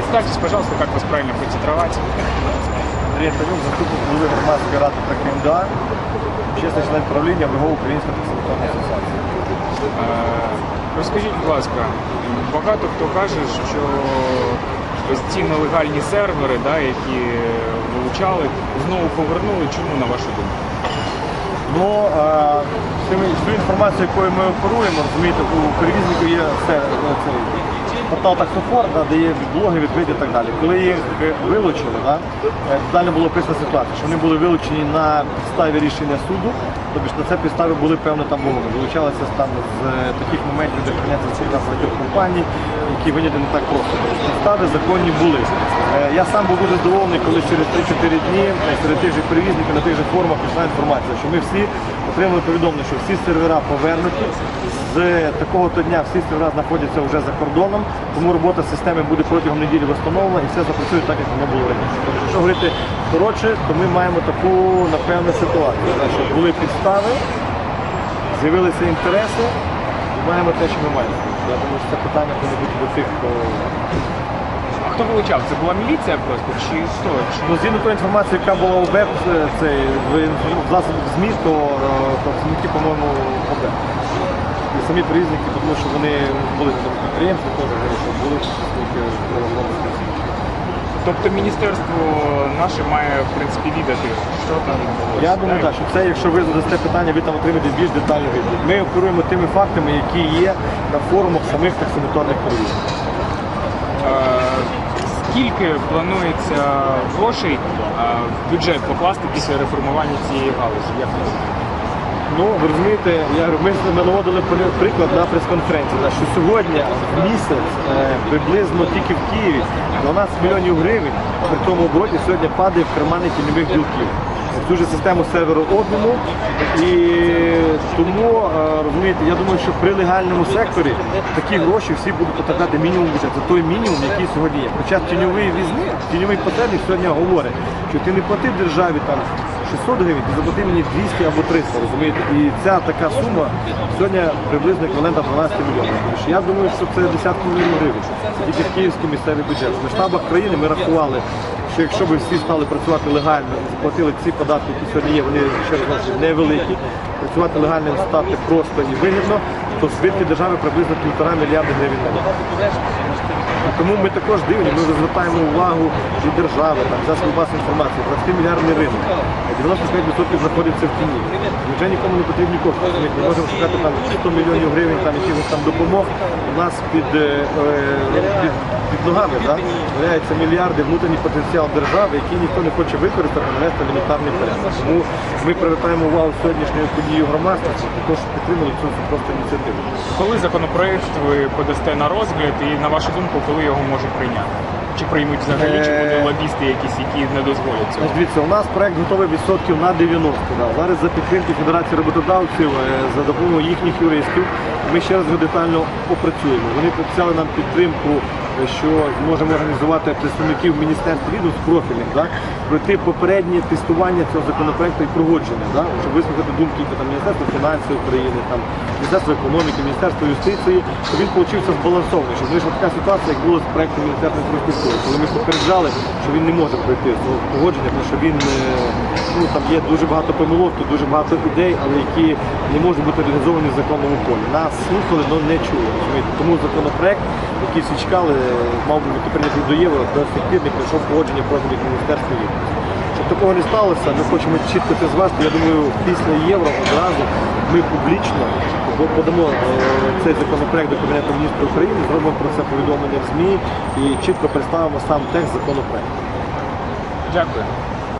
Представьтесь, пожалуйста, как вас правильно протитровать. Андрій Антонюк, заступник голови громадської ради та КМДА, чесний член правління ВГО Українська таксомоторна асоціація. Е, Розкажіть, будь ласка, багато хто каже, що ось ці нелегальні сервери, да, які вилучали, знову повернули. Чому на вашу думку? Ну, всю інформацію, якою ми оперуємо, розумієте, у перевізників є все, е, портал таксофор, де є блоги, відкриті і так далі. Коли їх вилучили, да, е, далі була описана ситуація, що вони були вилучені на підставі рішення суду, тобто на це підставі були певно там вимоги. Вилучалися там з е, таких моментів, де храняться ціна багатьох компаній, які виняти не так просто. Підстави законні були. Е, Я сам був дуже здивований, коли через 3-4 дні серед тих же перевізників на тих же форумах прийшла інформація, що ми всі отримали повідомлення, що всі сервера повернуті. З такого-то дня всі сервера знаходяться вже за кордоном, тому робота системи буде протягом неділі встановлена і все запрацює так, як воно було раніше. Тобто, якщо говорити коротше, то ми маємо таку, напевне, ситуацію, що були підстави, з'явилися інтереси, і маємо те, що ми маємо. Я думаю, що це питання бути до тих, хто А хто вилучав? Це була міліція просто? Чи хто? Чи- Ну, згідно тої інформації, яка була у ВЕБ, це- в, в засобах ЗМІ, то е, працівники, по-моєму, ОБЕ. І самі перевізники, тому що вони були на підприємстві, теж говорять, що були представники. Тобто міністерство наше має в принципі відати, що там відбулося. Я думаю, так, що це, якщо ви задасте питання, ви там отримаєте більш детальну відповідь. Ми оперуємо тими фактами, які є на форумах самих таксомоторних перевізників. Е, Скільки планується грошей е, в бюджет покласти після реформування цієї галузі? Як ви думаєте? Ну, ви розумієте, я, ми, наводили приклад на прес-конференції, що сьогодні в місяць е, приблизно тільки в Києві 12 мільйонів гривень при тому обороті сьогодні падає в кармани тіньових ділків. В Ту ж систему серверообміну. І тому, е, розумієте, я думаю, що при легальному секторі такі гроші всі будуть потрапляти мінімум бюджет. Це той мінімум, який сьогодні є. Хоча тіньовий візник, тіньовий посередник сьогодні говорить, що ти не платив державі там 600 гривень, ти заплати мені 200 або 300, розумієте? І ця така сума сьогодні приблизно еквівалентна 12 мільйонів. Тому Я думаю, що це десятки мільйонів гривень. Тільки в київський місцевий бюджет. В масштабах країни ми рахували, що якщо б всі стали працювати легально і заплатили ці податки, які сьогодні є, вони ще раз невеликі. Працювати легально стати просто і вигідно, то збитки держави приблизно півтора мільярда гривень. Тому ми також дивні, ми звертаємо увагу і держави, там, засоби масової інформації, 20 мільярдний ринок. 95% знаходиться в тіні. Вже нікому не потрібні кошти. Ми можемо шукати там 100 мільйонів гривень там, якихось там допомог. У нас під, е, е, під, під ногами да, валяються мільярди внутрішній потенціал держави, який ніхто не хоче використати, навести елементарний порядок. Тому ми привертаємо увагу сьогоднішньої події громадськості, також підтримали цю просто ініціативу. Коли законопроект ви подасте на розгляд і на вашу думку, коли його можуть прийняти? Чи приймуть взагалі, чи Е, будуть лобісти якісь, які не дозволять цього? Дивіться, у нас проект готовий відсотків на 90. Да. Зараз за підтримки Федерації роботодавців, е, за допомогою їхніх юристів, ми ще раз його детально опрацюємо. Вони пообіцяли нам підтримку, е, що зможемо організувати представників міністерств відомств профільних, да, пройти попереднє тестування цього законопроекту і погодження, да, щоб вислухати думки там, Міністерства фінансів України, там, Міністерства економіки, Міністерства юстиції, щоб він получився збалансований, щоб вийшла така ситуація, як було з проектом Міністерства інфраструктури, коли ми попереджали, що він не може пройти з погодження, тому що він е, ну, там є дуже багато помилок, тут дуже багато ідей, але які не можуть бути реалізовані в законному полі. Нас слухали, але не чули. Тому законопроект, який всі чекали, е, мав би бути прийнятий до євро, до сих пір не пройшов погодження профільних міністерств такого не сталося, ми хочемо чітко це звести. Я думаю, після євро одразу ми публічно подамо е, цей законопроект до Кабінету міністрів України, зробимо про це повідомлення в ЗМІ і чітко представимо сам текст законопроекту. Дякую.